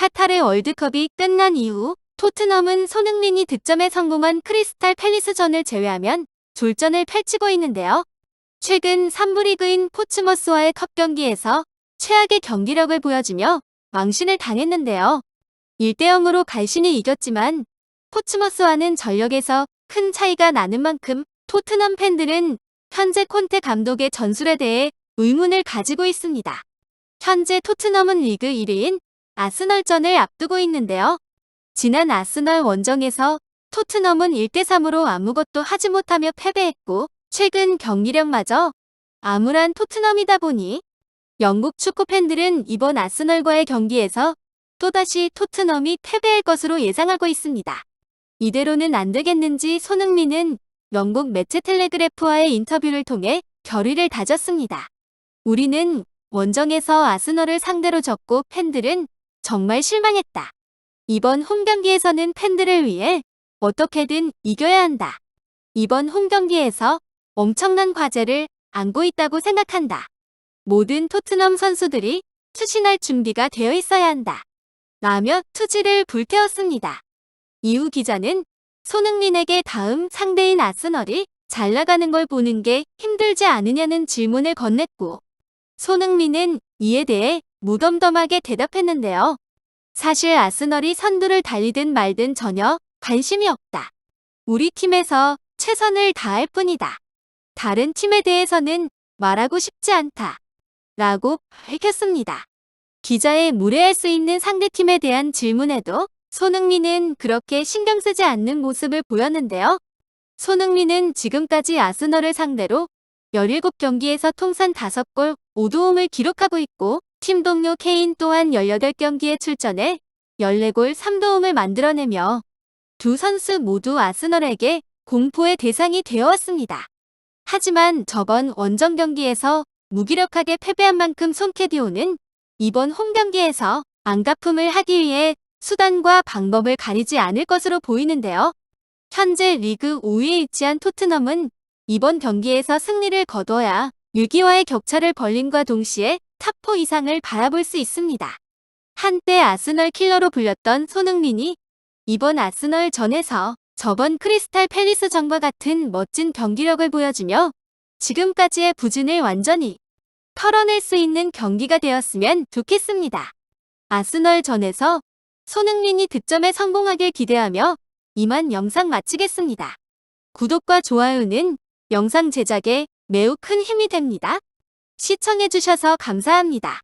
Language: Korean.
카타르 월드컵이 끝난 이후 토트넘은 손흥민이 득점에 성공한 크리스탈 팰리스전을 제외하면 졸전을 펼치고 있는데요. 최근 3부 리그인 포츠머스와의 컵 경기에서 최악의 경기력을 보여주며 망신을 당했는데요. 1대0으로 갈신이 이겼지만 포츠머스와는 전력에서 큰 차이가 나는 만큼 토트넘 팬들은 현재 콘테 감독의 전술에 대해 의문을 가지고 있습니다. 현재 토트넘은 리그 1위인 아스널전을 앞두고 있는데요. 지난 아스널 원정에서 토트넘은 1대3으로 아무것도 하지 못하며 패배했고 최근 경기력마저 암울한 토트넘이다 보니 영국 축구 팬들은 이번 아스널과의 경기에서 또다시 토트넘이 패배할 것으로 예상하고 있습니다. 이대로는 안 되겠는지 손흥민은 영국 매체 텔레그래프와의 인터뷰를 통해 결의를 다졌습니다. 우리는 원정에서 아스널을 상대로 졌고 팬들은 정말 실망했다. 이번 홈 경기에서는 팬들을 위해 어떻게든 이겨야 한다. 이번 홈 경기에서 엄청난 과제를 안고 있다고 생각한다. 모든 토트넘 선수들이 투신할 준비가 되어 있어야 한다. 라며 투지를 불태웠습니다. 이후 기자는 손흥민에게 다음 상대인 아스널이 잘 나가는 걸 보는 게 힘들지 않으냐는 질문을 건넸고 손흥민은 이에 대해 무덤덤하게 대답했는데요. 사실 아스널이 선두를 달리든 말든 전혀 관심이 없다. 우리 팀에서 최선을 다할 뿐이다. 다른 팀에 대해서는 말하고 싶지 않다. 라고 밝혔습니다. 기자의 무례할 수 있는 상대팀에 대한 질문에도 손흥민은 그렇게 신경 쓰지 않는 모습을 보였는데요. 손흥민은 지금까지 아스널을 상대로 17경기에서 통산 5골 5도움을 기록하고 있고 팀 동료 케인 또한 18경기에 출전해 14골 3도움을 만들어내며 두 선수 모두 아스널에게 공포의 대상이 되어왔습니다. 하지만 저번 원정 경기에서 무기력하게 패배한 만큼 손캐디오는 이번 홈 경기에서 안가품을 하기 위해 수단과 방법을 가리지 않을 것으로 보이는데요. 현재 리그 5위에 위치한 토트넘은 이번 경기에서 승리를 거둬야 6위와의 격차를 벌림과 동시에 탑4 이상을 바라볼 수 있습니다. 한때 아스널 킬러로 불렸던 손흥민이 이번 아스널 전에서 저번 크리스탈 팰리스 전과 같은 멋진 경기력을 보여주며 지금까지의 부진을 완전히 털어낼 수 있는 경기가 되었으면 좋겠습니다. 아스널 전에서 손흥민이 득점에 성공하길 기대하며 이만 영상 마치겠습니다. 구독과 좋아요는 영상 제작에 매우 큰 힘이 됩니다. 시청해주셔서 감사합니다.